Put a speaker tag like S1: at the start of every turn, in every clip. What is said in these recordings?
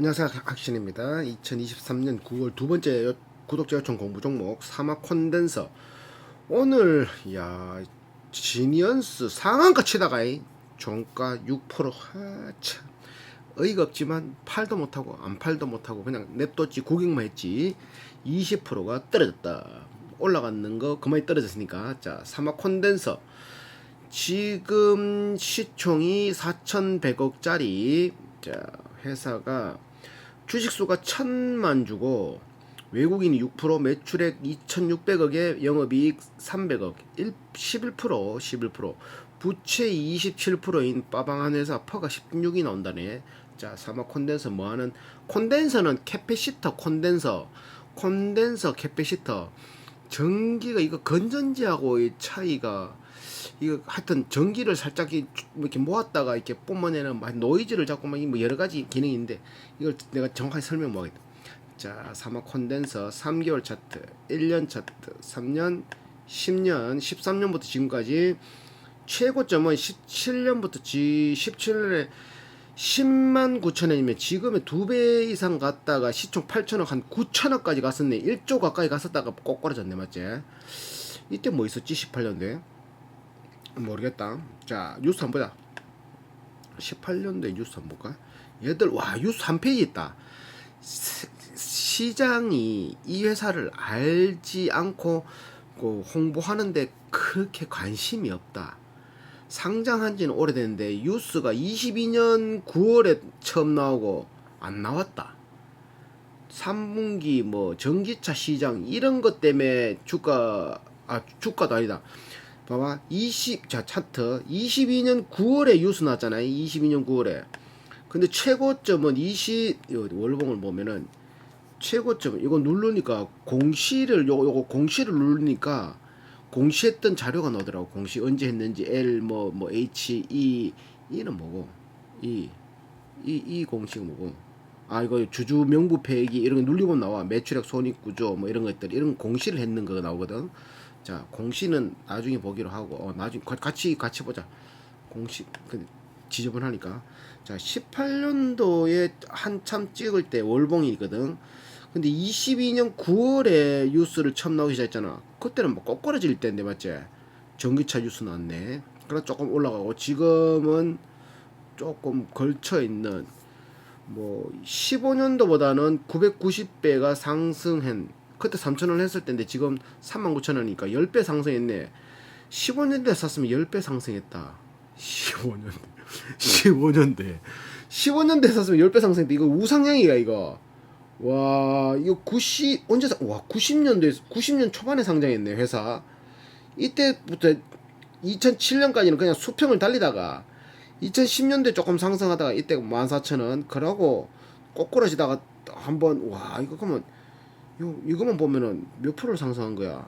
S1: 안녕하세요. 학신입니다. 2023년 9월 두 번째 요- 구독자 요청 공부 종목 사막 콘덴서. 오늘 야 지니언스 상한가 치다가 이 종가 6% 하참. 어이가 없지만 팔도 못하고 안 팔도 못하고 그냥 냅뒀지 구경만 했지 20%가 떨어졌다. 올라갔는 거 그만이 떨어졌으니까. 자 사막 콘덴서. 지금 시총이 4,100억짜리. 자 회사가 주식수가 천만 주고 외국인이 6% 매출액 2,600억에 영업이익 300억 1, 11% 11% 부채 27%인 빠방한 회사 퍼가 16이 나온다네. 자 사막 콘덴서 뭐하는? 콘덴서는 캐패시터 콘덴서 콘덴서 캐패시터. 전기가 이거 건전지하고의 차이가 이거 하여튼 전기를 살짝 이- 이렇게 모았다가 이렇게 뿜어내는 막 노이즈를 자꾸 막뭐 여러 가지 기능이 있는데 이걸 내가 정확하게 설명 못 하겠다. 자, 사막 콘덴서 3개월 차트, 1년 차트, 3년, 10년, 13년부터 지금까지 최고점은 17년부터 지 17년에 10만 9천 원이면 지금의 두 배 이상 갔다가 시총 8천억 한 9천억까지 갔었네. 1조 가까이 갔었다가 꼬꾸라졌네, 맞지? 이때 뭐 있었지? 18년도에? 모르겠다. 자, 뉴스 한번 보자. 18년도에 뉴스 한번 볼까? 얘들, 와, 뉴스 한 페이지 있다. 시- 시장이 이 회사를 알지 않고 그 홍보하는데 그렇게 관심이 없다. 상장한 지는 오래됐는데 뉴스가 22년 9월에 처음 나오고 안 나왔다. 3분기 뭐 전기차 시장 이런 것 때문에 주가 아 주가도 아니다. 봐봐 20 자 차트 22년 9월에 뉴스 나왔잖아요. 22년 9월에. 근데 최고점은 20 이거 월봉을 보면은 최고점 이거 누르니까 공시를 요거 요거 공시를 누르니까 공시했던 자료가 나오더라고. 공시 언제 했는지 L 뭐 뭐 H E E는 뭐고 E 이이 공식 뭐고 아 이거 주주 명부 폐기 이런 거 눌리고 나와 매출액 손익 구조 뭐 이런 것들 이런 공시를 했는 거가 나오거든. 자 공시는 나중에 보기로 하고 어, 나중 가- 같이 같이 보자. 공시 그 지저분하니까 자 18년도에 한참 찍을 때 월봉이거든. 근데 22년 9월에 뉴스를 처음 나오기 시작했잖아. 그때는 뭐 꼬꾸라질 때인데 맞지? 전기차 뉴스 나왔네. 그래 조금 올라가고 지금은 조금 걸쳐 있는 뭐 15년도보다는 990배가 상승한 그때 3,000원 했을 때인데 지금 39,000원이니까 10배 상승했네. 15년대 샀으면 10배 상승했다. 15년대. 15년대. 15년대 샀으면 10배 상승했다. 이거 우상향이가 이거. 와, 이거 90 언제 사, 와, 90년도에 90년 초반에 상장했네, 회사. 이때부터 2007년까지는 그냥 수평을 달리다가 2010년도에 조금 상승하다가 이때 14,000원 그러고 꼬꾸라지다가 한번 와 이거 그러면 이거, 이거만 보면은 몇 프로를 상승한 거야?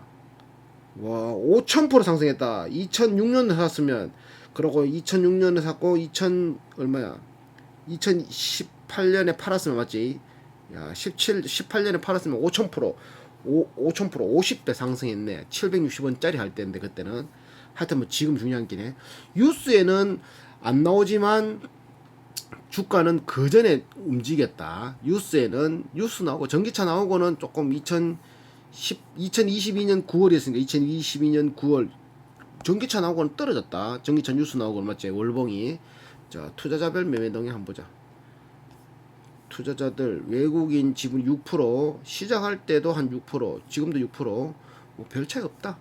S1: 와 5,000% 상승했다. 2006년에 샀으면. 그러고 2006년에 샀고 2000 얼마야? 2018년에 팔았으면 맞지? 야 17, 18년에 팔았으면 5,000% 5, 5,000% 50배 상승했네. 760원짜리 할 때인데 그때는. 하여튼 뭐 지금 중요한 게네. 뉴스에는 안 나오지만 주가는 그 전에 움직였다. 뉴스에는 뉴스 나오고 전기차 나오고는 조금 2010 2022년 9월이었으니까 2022년 9월 전기차 나오고는 떨어졌다. 전기차 뉴스 나오고는 맞지? 월봉이 자 투자자별 매매 동향 한번 보자. 투자자들 외국인 지분 6% 시작할 때도 한 6% 지금도 6%뭐별 차이 없다.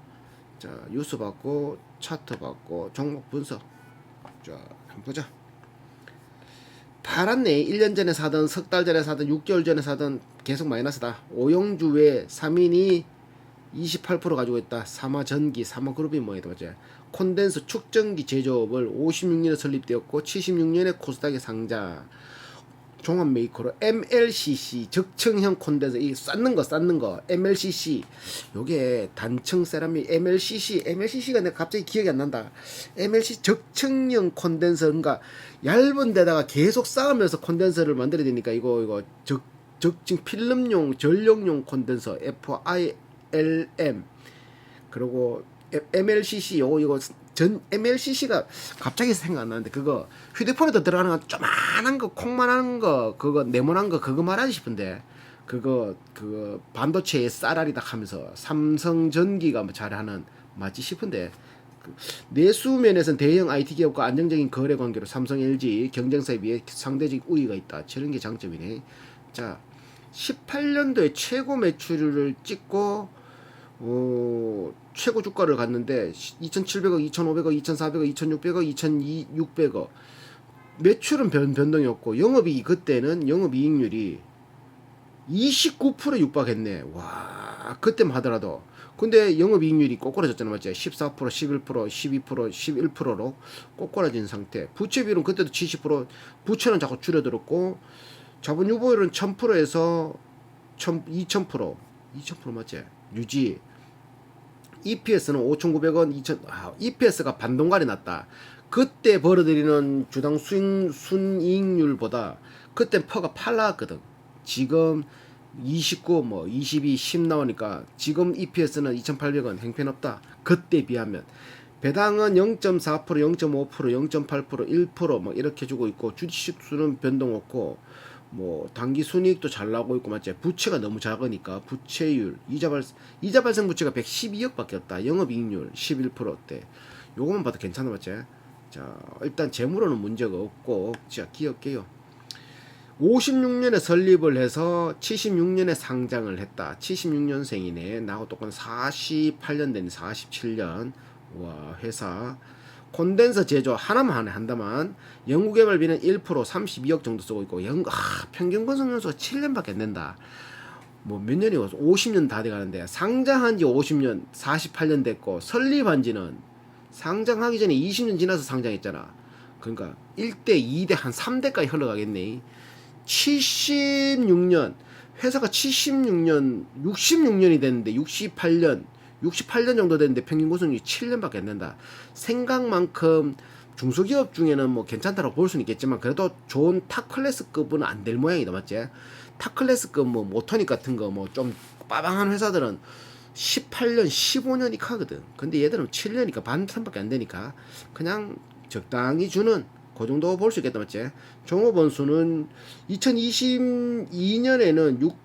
S1: 자 뉴스 받고 차트 받고 종목 분석 자 한번 보자. 팔았네. 1년 전에 사든 석 달 전에 사든 6개월 전에 사든 계속 마이너스다. 오영주 외 3인이 28% 가지고 있다. 사마전기, 사마그룹이 뭐예요, 맞지? 콘덴서 축전기 제조업을 56년에 설립되었고 76년에 코스닥에 상장. 종합 메이커로 MLCC 적층형 콘덴서 이 쌓는 거 쌓는 거. MLCC 요게 단층 세라믹 MLCC MLCC가 내가 갑자기 기억이 안 난다. MLC 적층형 콘덴서 그러니까 얇은 데다가 계속 쌓으면서 콘덴서를 만들어야 되니까 이거 이거 적 적층 필름용 전력용 콘덴서 FILM 그리고 MLCC 요거 이거 전 MLCC가 갑자기 생각 안 나는데 그거 휴대폰에도 들어가는 거 조만한 거 콩만한 거 그거 네모난 거 그거 말하지 싶은데 그거 그 반도체의 쌀알이다 하면서 삼성전기가 뭐 잘하는 맞지 싶은데 그 내수 면에서는 대형 IT 기업과 안정적인 거래 관계로 삼성, LG 경쟁사에 비해 상대적 우위가 있다. 저런 게 장점이네. 자, 18년도에 최고 매출을 찍고 어, 최고 주가를 갔는데 2,700억, 2,500억, 2,400억, 2,600억, 2,600억 매출은 변, 변동이 없고 영업이익 그때는 영업이익률이 29% 육박했네. 와, 그때만 하더라도. 근데 영업이익률이 꼬꾸라졌잖아, 맞지? 14%, 11%, 12%, 11%로 꼬꾸라진 상태. 부채 비율은 그때도 70%, 부채는 자꾸 줄어들었고, 자본 유보율은 1000%에서 2000%, 2000% 맞지? 유지. EPS는 5,900원, 2,000, 아, EPS가 반동갈이 났다. 그때 벌어들이는 주당 순, 순이익률보다 그때 퍼가 팔라왔거든. 지금 29, 뭐 22, 10 나오니까 지금 EPS는 2,800원 행편없다. 그때 비하면 배당은 0.4%, 0.5%, 0.8%, 1%뭐 이렇게 주고 있고 주식 수는 변동 없고 뭐 단기 순이익도 잘 나오고 있고 맞지? 부채가 너무 작으니까 부채율 이자 발 이자 발생 부채가 112억밖에 없다. 영업이익률 11%대. 요거만 봐도 괜찮아 맞지? 자 일단 재무로는 문제가 없고 자 기억해요. 56년에 설립을 해서 76년에 상장을 했다. 76년생이네. 나하고 똑같은 48년 된 47년. 와, 회사. 콘덴서 제조 하나만 한다만. 연구개발비는 1% 32억 정도 쓰고 있고, 연, 아, 평균 건설연수가 7년밖에 안 된다. 뭐 몇 년이 고 50년 다 돼가는데, 상장한 지 50년, 48년 됐고, 설립한 지는 상장하기 전에 20년 지나서 상장했잖아. 그러니까 1대, 2대, 한 3대까지 흘러가겠네. 76년 회사가 76년 66년이 됐는데 68년 68년 정도 됐는데 평균 고성률이 7년밖에 안 된다. 생각만큼 중소기업 중에는 뭐 괜찮다고 볼 수는 있겠지만 그래도 좋은 탑클래스급은 안 될 모양이다 맞지? 탑클래스급 뭐 모터닉 같은 거 뭐 좀 빠방한 회사들은 18년 15년이 카거든. 근데 얘들은 7년이니까 반탄밖에 안 되니까 그냥 적당히 주는 그 정도 볼 수 있겠다 맞지? 종업원 수는 2022년에는 6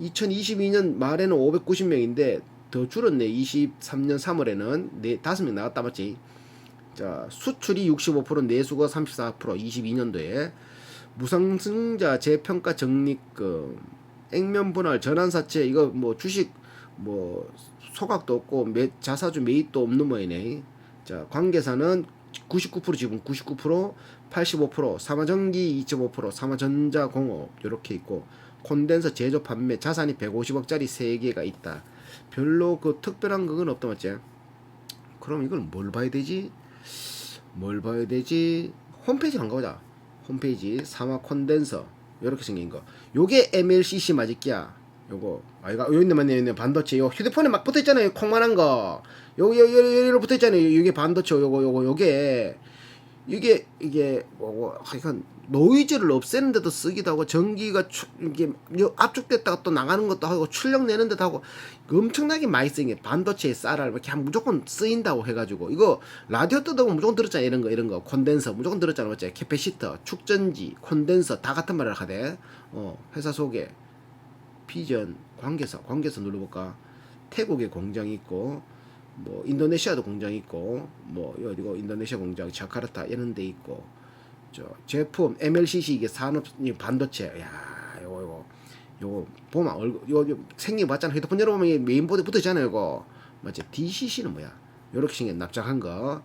S1: 2022년 말에는 590명인데 더 줄었네. 23년 3월에는 네 다섯 명 나왔다 맞지? 자, 수출이 65%, 내수가 34%, 22년도에 무상증자 재평가 적립금, 액면 분할 전환사채 이거 뭐 주식 뭐 소각도 없고 매, 자사주 매입도 없는 모양이네. 자, 관계사는 99% 지분 99%, 85%, 사마전기 2.5%, 사마전자공업 이렇게 있고 콘덴서 제조 판매 자산이 150억짜리 3개가 있다. 별로 그 특별한 그건 없다 맞지? 그럼 이걸 뭘 봐야 되지? 뭘 봐야 되지? 홈페이지 간 거자. 홈페이지 사마 콘덴서 이렇게 생긴 거. 요게 MLCC 맞을게야. 요거 아이가 여기 있네 맞네 있네 반도체 요 휴대폰에 막 붙어 있잖아요 콩만한 거 여기 여기 여기 여기 붙어 있잖아요 이게 반도체 요거 요거 요게 이게 이게 뭐 하여간 노이즈를 없애는 데도 쓰기도 하고 전기가 추, 이게 요 압축됐다가 또 나가는 것도 하고 출력 내는 데도 하고 엄청나게 많이 쓰인 게 반도체의 쌀알 이렇게 하면 무조건 쓰인다고 해가지고 이거 라디오 뜯어보면 무조건 들었잖아 이런 거 이런 거. 콘덴서 무조건 들었잖아 맞지? 캐패시터 축전지 콘덴서 다 같은 말을 하대. 어 회사 소개 피전 관계사 관계사 눌러볼까? 태국에 공장이 있고 뭐 인도네시아도 공장이 있고 뭐 어디고 인도네시아 공장 자카르타 이런 데 있고 저 제품 MLCC 이게 산업 이 반도체. 야 요거 요거. 요거 보면 얼굴 요, 요 생긴 거 봤잖아. 휴대폰 열어보면 이 메인보드 붙어 있잖아요 이거. 맞지? DCC는 뭐야? 요렇게 생긴 납작한 거.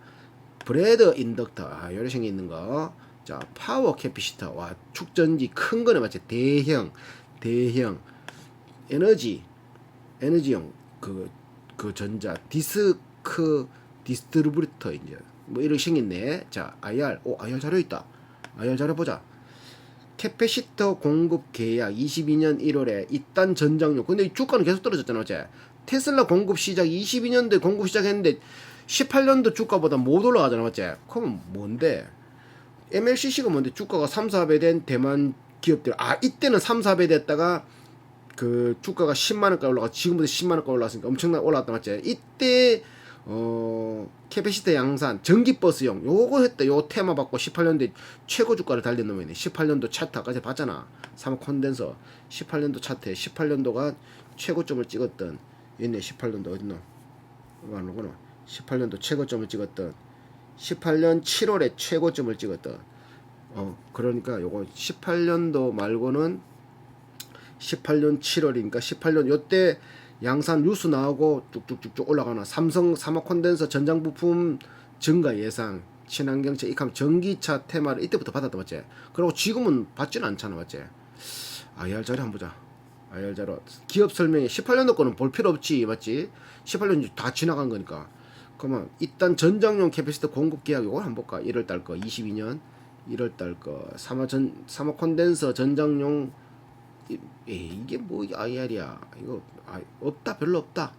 S1: 브레드 인덕터. 아 요렇게 생긴 있는 거 자 파워 캐피시터. 와 축전지 큰 거네 맞지? 대형 대형. 에너지 에너지용 그, 그 전자 디스크 디스트리뷰터 이제. 뭐 이렇게 생겼네. 자 IR 오 IR 자료 있다 IR 자료 보자. 캐패시터 공급 계약 22년 1월에 이딴 전장용 근데 이 주가는 계속 떨어졌잖아 어제. 테슬라 공급 시작 22년도에 공급 시작했는데 18년도 주가보다 못 올라가잖아 맞지 그러면 뭔데? MLCC가 뭔데? 주가가 3, 4배 된 대만 기업들. 아 이때는 3, 4배 됐다가 그 주가가 10만 원까지 올라가 지금부터 10만 원까지 올라왔으니까 엄청나게 올라왔다 맞지? 이때 어 캐패시티 양산 전기버스용. 요거 했다. 요 테마 받고 18년도에 최고 주가를 달린 놈이네. 18년도 차트 아까 전에 봤잖아. 3호 콘덴서. 18년도 차트에 18년도가 최고점을 찍었던 있네 18년도 어딨노? 이거 안 오구나 18년도 최고점을 찍었던 18년 7월에 최고점을 찍었던. 어 그러니까 요거 18년도 말고는 18년 7월이니까 18년 요때 양산 뉴스 나오고 쭉쭉쭉쭉 올라가나 삼성 사막 콘덴서 전장 부품 증가 예상 친환경차 이하면 전기차 테마를 이때부터 받았다 맞지? 그리고 지금은 받지는 않잖아 맞지? IR 자료 한번 보자. IR 자료 기업 설명에 18년도 거는 볼 필요 없지 맞지? 18년 다 지나간 거니까. 그러면 일단 전장용 캐패시티 공급 계약 이걸 한번 볼까? 1월 달 거 22년 1월 달 거 사마 전 사마 콘덴서 전장용 이- 에이, 이게 뭐 IR이야 이거 아, 없다 별로 없다.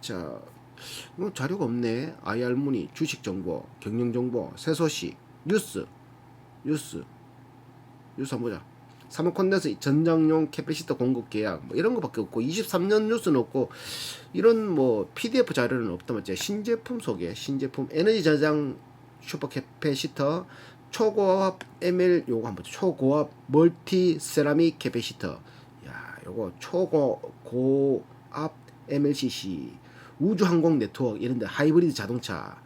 S1: 자 이거 자료가 없네. IR 문의 주식 정보 경영 정보 새 소식 뉴스 뉴스. 뉴스 한번 보자. 사마 콘덴서 전장용 캐패시티 공급 계약 뭐 이런 거밖에 없고 23년 뉴스는 없고 이런 뭐 PDF 자료는 없다 맞지 신제품 소개 신제품 에너지 저장 슈퍼 캐패시터 초고압 ML 요거 한번 보자. 초고압 멀티 세라믹 캐패시터. 야 요거 초고압 MLCC 우주항공 네트워크 이런데 하이브리드 자동차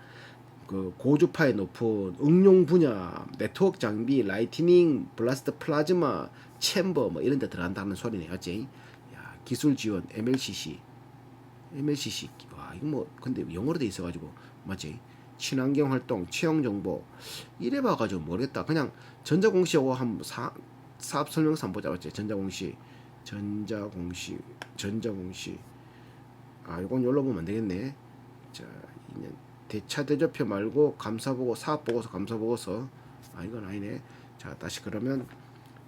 S1: 그 고주파의 높은 응용 분야 네트워크 장비 라이트닝 블라스트 플라즈마 챔버 뭐 이런 데 들어간다는 소리네 맞지? 야 기술 지원 MLCC MLCC 와 이거 뭐 근데 영어로 돼 있어 가지고 맞지? 친환경 활동 채용 정보. 이래 봐 가지고 모르겠다. 그냥 전자공시하고 한 사, 사업 설명서 한번 보자 맞지? 전자공시 전자공시 전자공시. 아 이건 열로 보면 안 되겠네. 자 이년 대차 대조표 말고 감사보고 사업 보고서 감사 보고서. 아 이건 아니네. 자 다시 그러면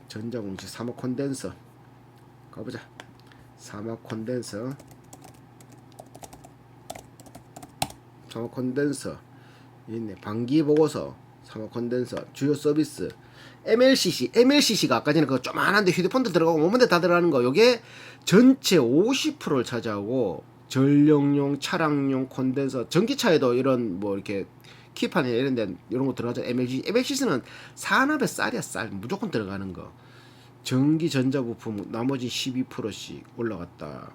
S1: 전자공시 사막 콘덴서 가보자. 사막 콘덴서. 사막 콘덴서. 있네. 방기 보고서 사막 콘덴서. 주요 서비스 MLCC MLCC가 아까 전에 그 조만한데 휴대폰도 들어가고 뭐만데 다 들어가는 거 요게 전체 50%를 차지하고 전력용 차량용 콘덴서 전기차에도 이런 뭐 이렇게 키판에 이런 데 이런 거 들어가죠. MLCC MLCC는 산업의 쌀이야 쌀. 무조건 들어가는 거. 전기 전자부품 나머지 12%씩 올라갔다.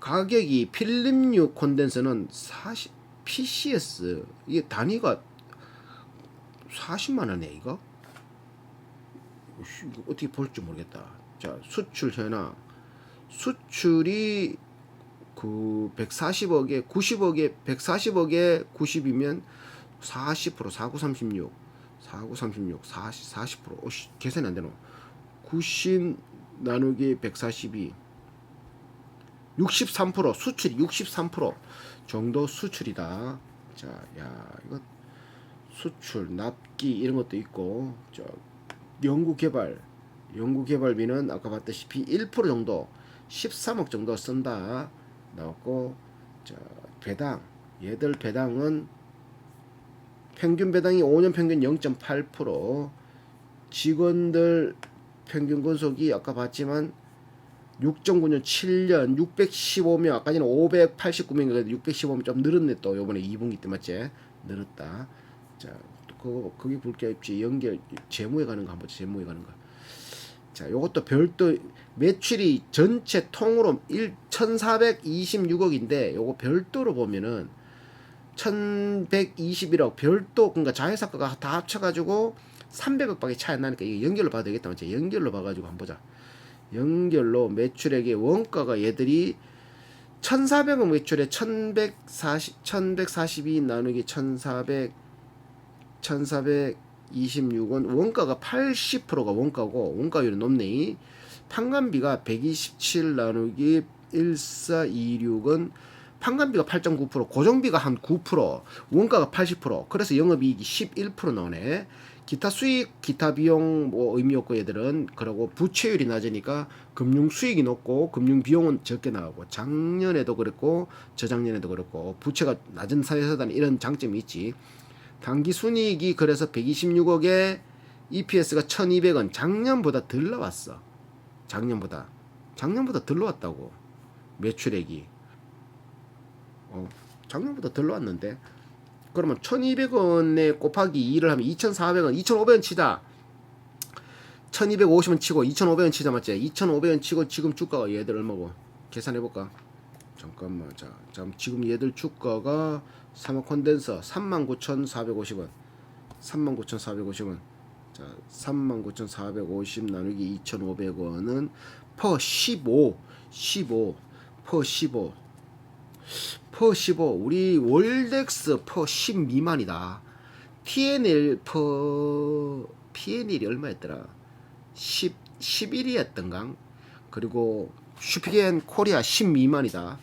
S1: 가격이 필름류 콘덴서는 40 PCS 이게 단위가 40만 원에 이거? 어떻게 볼지 모르겠다. 자 수출 현황 수출이 그 140억에 90억에 140억에 90이면 40% 4936 4936 40 40% 어씨 계산이 안 되노 90 나누기 142 63% 수출이 63% 정도 수출이다. 자, 야 이거 수출, 납기 이런 것도 있고 저 연구 개발, 연구 개발비는 아까 봤다시피 1% 정도 13억 정도 쓴다 나왔고 자 배당 얘들 배당은 평균 배당이 5년 평균 0.8% 직원들 평균 근속이 아까 봤지만 6.9년 7년 615명 아까 전에 589명이니까 615명 좀 늘었네 또 요번에 2분기 때 맞지? 늘었다. 자또 그거 그게 볼게 없지 연결 재무에 가는 거 한번 재무에 가는 거 자 요것도 별도 매출이 전체 통으로 1 1426억인데 요거 별도로 보면은 1121억 별도 그러니까 자회사가 다 합쳐 가지고 300억밖에 차이 안 나니까 이거 연결로 봐도 되겠다. 맞지 연결로 봐 가지고 한번 보자. 연결로 매출액의 원가가 얘들이 1,400원 매출에 1,140 1,142 나누기 1,400 1,426원 원가가 80%가 원가고 원가율이 높네. 판관비가 127 나누기 1426은 판관비가 8.9% 고정비가 한 9% 원가가 80% 그래서 영업이익이 11% 나오네. 기타 수익, 기타 비용 뭐 의미 없고 얘들은 그러고 부채율이 낮으니까 금융 수익이 높고 금융 비용은 적게 나오고 작년에도 그랬고 저작년에도 그랬고 부채가 낮은 사회사단 이런 장점이 있지. 단기 순이익이 그래서 126억에 EPS가 1,200원. 작년보다 덜 나왔어. 작년보다. 작년보다 덜 나왔다고. 매출액이. 어, 작년보다 덜 나왔는데. 그러면 1200원에 곱하기 2를 하면 2400원 2500원 치자. 1250원 치고 2500원 치자 맞지? 2500원 치고 지금 주가가 얘들 얼마고? 계산해 볼까 잠깐만 자, 자 지금 얘들 주가가 사막 콘덴서 39,450원. 39,450원. 자 39,450 나누기 2,500원은 퍼 15 15 퍼 15 퍼 15 우리 월덱스 퍼10 미만이다. TNL 퍼 PNL이 얼마였더라? 10 11이었던가 그리고 슈피겐 코리아 10 미만이다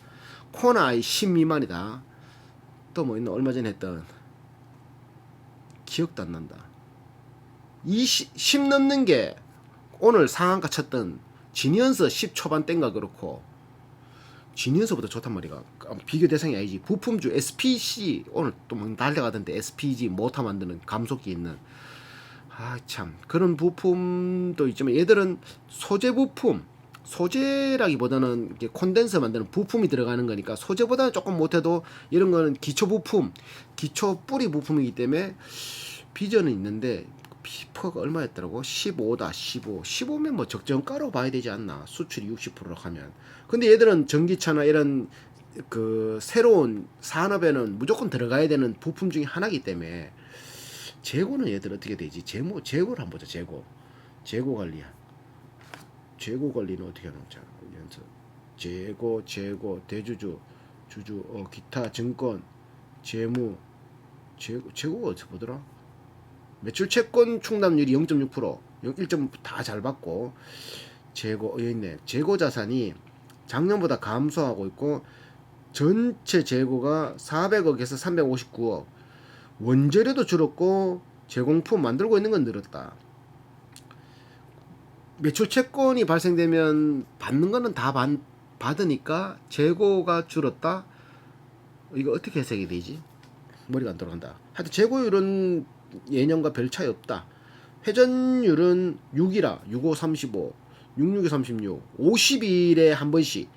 S1: 코나이 10 미만이다. 또 뭐 있나? 얼마 전에 했던 기억도 안 난다. 20, 10 넘는 게 오늘 상한가 쳤던 지니언스 10 초반대인가 그렇고 지니언스보다 좋단 말이야 비교 대상이 아니지. 부품주 SPC 오늘 또 막 날려가던데. SPG 모터 만드는 감속기 있는. 아 참. 그런 부품도 있지만 얘들은 소재 부품 소재라기보다는 이게 콘덴서 만드는 부품이 들어가는 거니까 소재보다는 조금 못해도 이런 거는 기초 부품 기초 뿌리 부품이기 때문에 비전은 있는데 피퍼가 얼마였더라고 15다 15 15면 뭐 적정가로 봐야 되지 않나 수출이 60%로 하면 근데 얘들은 전기차나 이런 그 새로운 산업에는 무조건 들어가야 되는 부품 중에 하나이기 때문에 재고는 얘들 어떻게 되지? 재고 재고를 한번 보자. 재고. 재고 관리야. 재고 관리는 어떻게 하는 자, 연서 재고, 재고, 대주주, 주주, 어, 기타 증권, 재무, 재고, 재고가 어떻게 보더라? 매출 채권 충당률이 0.6%, 1.다잘 받고 재고 어, 여기 있네. 재고 자산이 작년보다 감소하고 있고 전체 재고가 400억에서 359억. 원재료도 줄었고 제공품 만들고 있는 건 늘었다. 매출 채권이 발생되면 받는 거는 다 받, 받으니까 재고가 줄었다. 이거 어떻게 해석이 되지? 머리가 안 돌아간다. 하여튼 재고율은 예년과 별 차이 없다. 회전율은 6이라 65 35 66에 36 50일에 한 번씩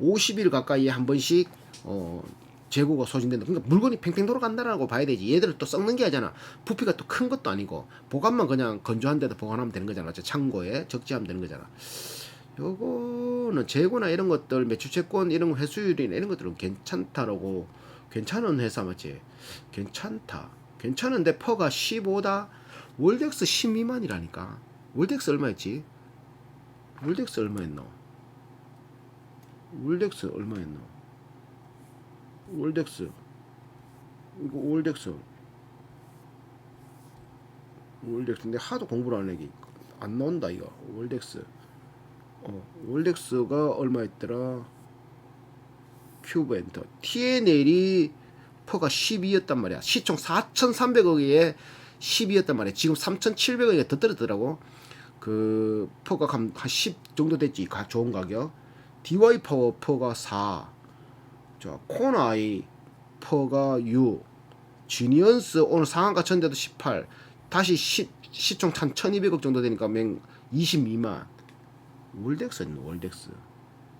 S1: 50일 가까이에 한 번씩 어 재고가 소진된다. 그러니까 물건이 팽팽 돌아간다라고 봐야 되지. 얘들은 또 썩는 게 아니잖아. 부피가 또 큰 것도 아니고 보관만 그냥 건조한 데다 보관하면 되는 거잖아. 저 창고에 적재하면 되는 거잖아. 요거는 재고나 이런 것들 매출채권 이런 거 회수율이나 이런 것들은 괜찮다라고 괜찮은 회사 맞지? 괜찮다. 괜찮은데 퍼가 15다. 월덱스 10 미만이라니까. 월덱스 얼마였지? 월덱스 얼마였노? 월덱스 얼마였노? 올덱스. 이거 올덱스. 올덱스 근데 하도 공부를 안 하기 안 나온다 이거. 올덱스. 어 올덱스가 얼마였더라? 큐브 엔터. TNL이 퍼가 12였단 말이야. 시총 4,300억에 12였단 말이야. 지금 3,700억에 더 떨어졌더라고. 그 퍼가 한 10 정도 됐지. 가, 좋은 가격. DY 파워 퍼가 4 자, 코나이 퍼가 6, 지니언스 오늘 상한가 쳤는데도 18, 다시 10, 시총 한 1200억 정도 되니까 맹 22만. 월덱스 있는 월덱스.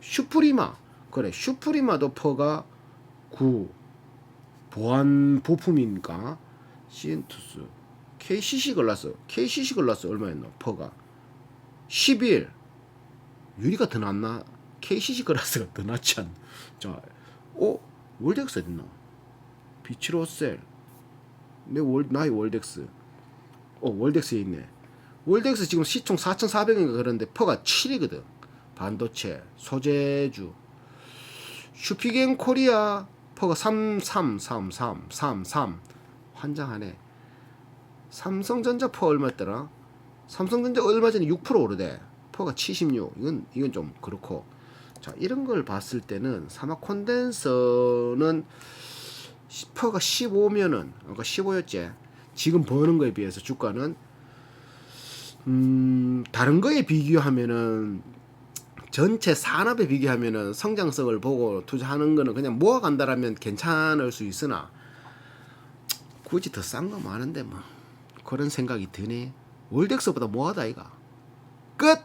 S1: 슈프리마. 그래, 슈프리마도 퍼가 9. 보안 부품이니까 시엔투스. KCC 걸랐어. KCC 걸랐어. 얼마였나? 퍼가 11. 유리가 더 낫나? KCC 걸라스가 더 낫지 않나? 자, 어? 월덱스 어딨나? 비치로셀. 내 월, 나의 월덱스. 어 월덱스에 있네. 월덱스 지금 시총 4,400인가 그런데 퍼가 7이거든. 반도체 소재주. 슈피겐 코리아 퍼가 3333 33 환장하네. 삼성전자 퍼 얼마였더라? 삼성전자 얼마 전에 6% 오르대. 퍼가 76 이건 이건 좀 그렇고 자 이런 걸 봤을 때는 사막 콘덴서는 10%가 15면은 그러니까 15였지. 지금 버는 거에 비해서 주가는 음 다른 거에 비교하면은 전체 산업에 비교하면은 성장성을 보고 투자하는 거는 그냥 모아간다라면 괜찮을 수 있으나 굳이 더 싼 거 많은데 뭐 그런 생각이 드네. 월덱스보다 뭐하다 이가. 끝